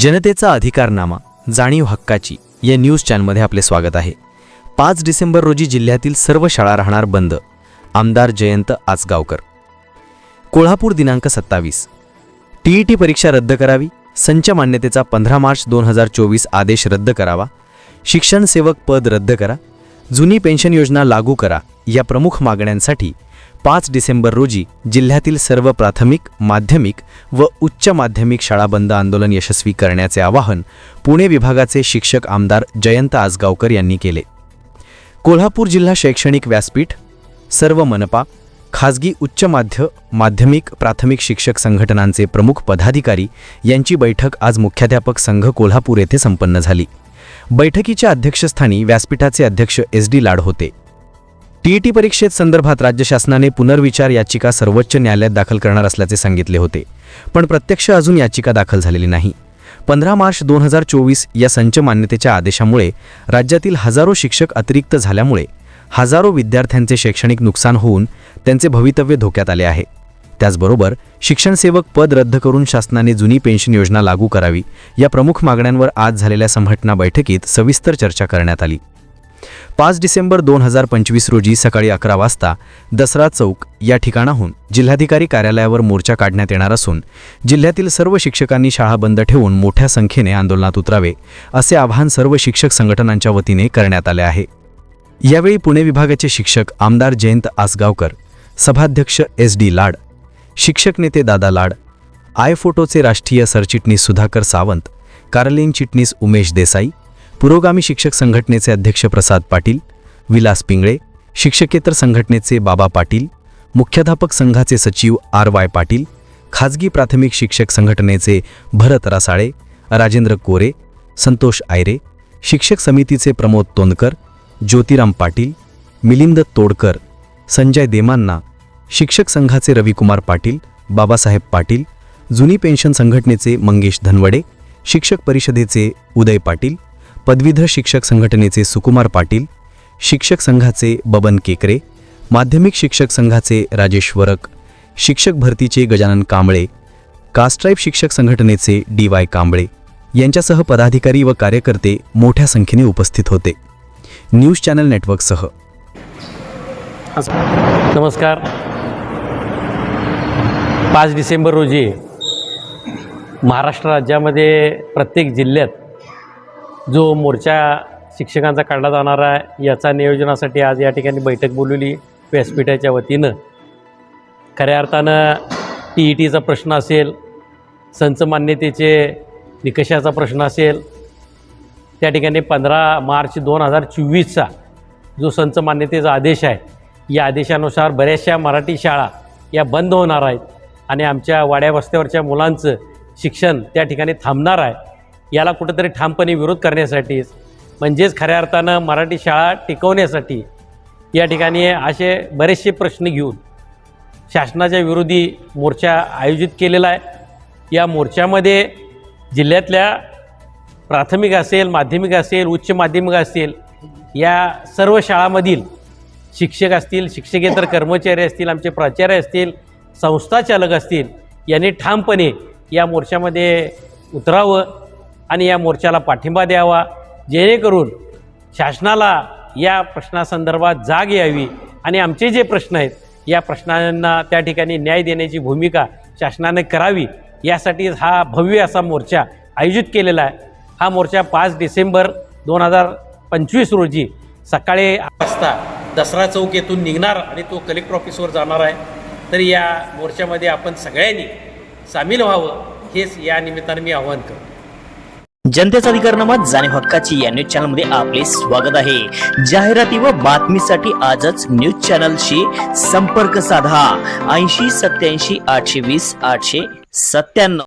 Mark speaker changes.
Speaker 1: जनतेचा अधिकारनामा जाणीव हक्काची या न्यूज चॅनलमध्ये आपले स्वागत आहे. पाच डिसेंबर रोजी जिल्ह्यातील सर्व शाळा राहणार बंद. आमदार जयंत आचगावकर कोल्हापूर दिनांक सत्तावीस. टीईटी परीक्षा रद्द करावी. संच मान्यतेचा पंधरा मार्च दोन हजार चोवीस आदेश रद्द करावा. शिक्षण सेवक पद रद्द करा. जुनी पेन्शन योजना लागू करा. या प्रमुख मागण्यांसाठी पाच डिसेंबर रोजी जिल्ह्यातील सर्व प्राथमिक माध्यमिक व उच्च माध्यमिक शाळा बंद आंदोलन यशस्वी करण्याचे आवाहन पुणे विभागाचे शिक्षक आमदार जयंत आसगावकर यांनी केले. कोल्हापूर जिल्हा शैक्षणिक व्यासपीठ सर्व मनपा खाजगी उच्च माध्य माध्यमिक प्राथमिक शिक्षक संघटनांचे प्रमुख पदाधिकारी यांची बैठक आज मुख्याध्यापक संघ कोल्हापूर येथे संपन्न झाली. बैठकीच्या अध्यक्षस्थानी व्यासपीठाचे अध्यक्ष एस डी लाड होते. टीईटी परीक्षेत संदर्भात राज्य शासनाने पुनर्विचार याचिका सर्वोच्च न्यायालयात दाखल करणार असल्याचे सांगितले होते. पण प्रत्यक्ष अजून याचिका दाखल झालेली नाही. पंधरा मार्च दोन हजार चोवीस या संच मान्यतेच्या आदेशामुळे राज्यातील हजारो शिक्षक अतिरिक्त झाल्यामुळे हजारो विद्यार्थ्यांचे शैक्षणिक नुकसान होऊन त्यांचे भवितव्य धोक्यात आले आहे. त्याचबरोबर शिक्षणसेवक पद रद्द करून शासनाने जुनी पेन्शन योजना लागू करावी या प्रमुख मागण्यांवर आज झालेल्या संघटना बैठकीत सविस्तर चर्चा करण्यात आली. पाच डिसेंबर दोन हजार पंचवीस रोजी सकाळी अकरा वाजता दसरा चौक या ठिकाणाहून जिल्हाधिकारी कार्यालयावर मोर्चा काढण्यात येणार असून जिल्ह्यातील सर्व शिक्षकांनी शाळा बंद ठेवून मोठ्या संख्येने आंदोलनात उतरावे असे आवाहन सर्व शिक्षक संघटनांच्या वतीने करण्यात आले आहे. यावेळी पुणे विभागाचे शिक्षक आमदार जयंत आसगावकर सभाध्यक्ष एस डी लाड शिक्षक नेते दादा लाड आय फोटोचे राष्ट्रीय सरचिटणीस सुधाकर सावंत कार्यालयीन चिटणीस उमेश देसाई पुरोगामी शिक्षक संघटनेचे अध्यक्ष प्रसाद पाटील विलास पिंगळे शिक्षकेतर संघटनेचे बाबा पाटील मुख्याध्यापक संघाचे सचिव आर वाय पाटील खाजगी प्राथमिक शिक्षक संघटनेचे भरत रासाळे राजेंद्र कोरे संतोष आयरे शिक्षक समितीचे प्रमोद तोंडकर ज्योतिराम पाटील मिलिंद तोडकर संजय देमांना शिक्षक संघाचे रविकुमार पाटील बाबासाहेब पाटील जुनी पेन्शन संघटनेचे मंगेश धनवडे शिक्षक परिषदेचे उदय पाटील पदवीधर शिक्षक संघटनेचे सुकुमार पाटील शिक्षक संघाचे बबन केकरे माध्यमिक शिक्षक संघाचे राजेश वरक शिक्षक भरतीचे गजानन कांबळे कास्ट्राईब शिक्षक संघटनेचे डी वाय कांबळे यांच्यासह पदाधिकारी व कार्यकर्ते मोठ्या संख्येने उपस्थित होते. न्यूज चॅनल नेटवर्कसह.
Speaker 2: नमस्कार. पाच डिसेंबर रोजी महाराष्ट्र राज्यामध्ये प्रत्येक जिल्ह्यात जो मोर्चा शिक्षकांचा काढला जाणार आहे याचा नियोजनासाठी आज या ठिकाणी बैठक बोलवली व्यासपीठाच्या वतीनं. खऱ्या अर्थानं टी ई टीचा प्रश्न असेल संच मान्यतेचे निकषाचा प्रश्न असेल त्या ठिकाणी पंधरा मार्च दोन हजार चोवीसचा जो संच मान्यतेचा आदेश आहे या आदेशानुसार बऱ्याचशा मराठी शाळा या बंद होणार आहेत आणि आमच्या वाड्या वस्त्यावरच्या मुलांचं शिक्षण त्या ठिकाणी थांबणार आहे. याला कुठंतरी ठामपणे विरोध करण्यासाठीच म्हणजेच खऱ्या अर्थानं मराठी शाळा टिकवण्यासाठी या ठिकाणी असे बरेचसे प्रश्न घेऊन शासनाच्या विरोधी मोर्चा आयोजित केलेला आहे. या मोर्चामध्ये जिल्ह्यातल्या प्राथमिक असेल माध्यमिक असेल उच्च माध्यमिक असेल या सर्व शाळामधील शिक्षक असतील शिक्षकेतर कर्मचारी असतील आमचे प्राचार्य असतील संस्थाचालक असतील यांनी ठामपणे या मोर्चामध्ये उतरावं. आणि या मोर्चाला पाठिंबा द्यावा जेणेकरून शासनाला या प्रश्नासंदर्भात जाग यावी. आणि आमचे जे प्रश्न आहेत या प्रश्नांना त्या ठिकाणी न्याय देण्याची भूमिका शासनाने करावी यासाठी हा भव्य असा मोर्चा आयोजित केलेला आहे. हा मोर्चा पाच डिसेंबर दोन हजार पंचवीस रोजी सकाळी वाजता दसरा चौक येथून निघणार आणि तो कलेक्टर ऑफिसवर जाणार आहे. तर या मोर्चामध्ये आपण सगळ्यांनी सामील व्हावं हेच या निमित्ताने मी आवाहन करतो.
Speaker 3: जनतेचा अधिकारनामा जाणीव हक्काची या न्यूज चॅनलमध्ये आपले स्वागत आहे. जाहिराती व बातमीसाठी आजच न्यूज चॅनलशी संपर्क साधा. ऐंशी सत्याऐंशी आठशे वीस आठशे सत्त्याण्णव.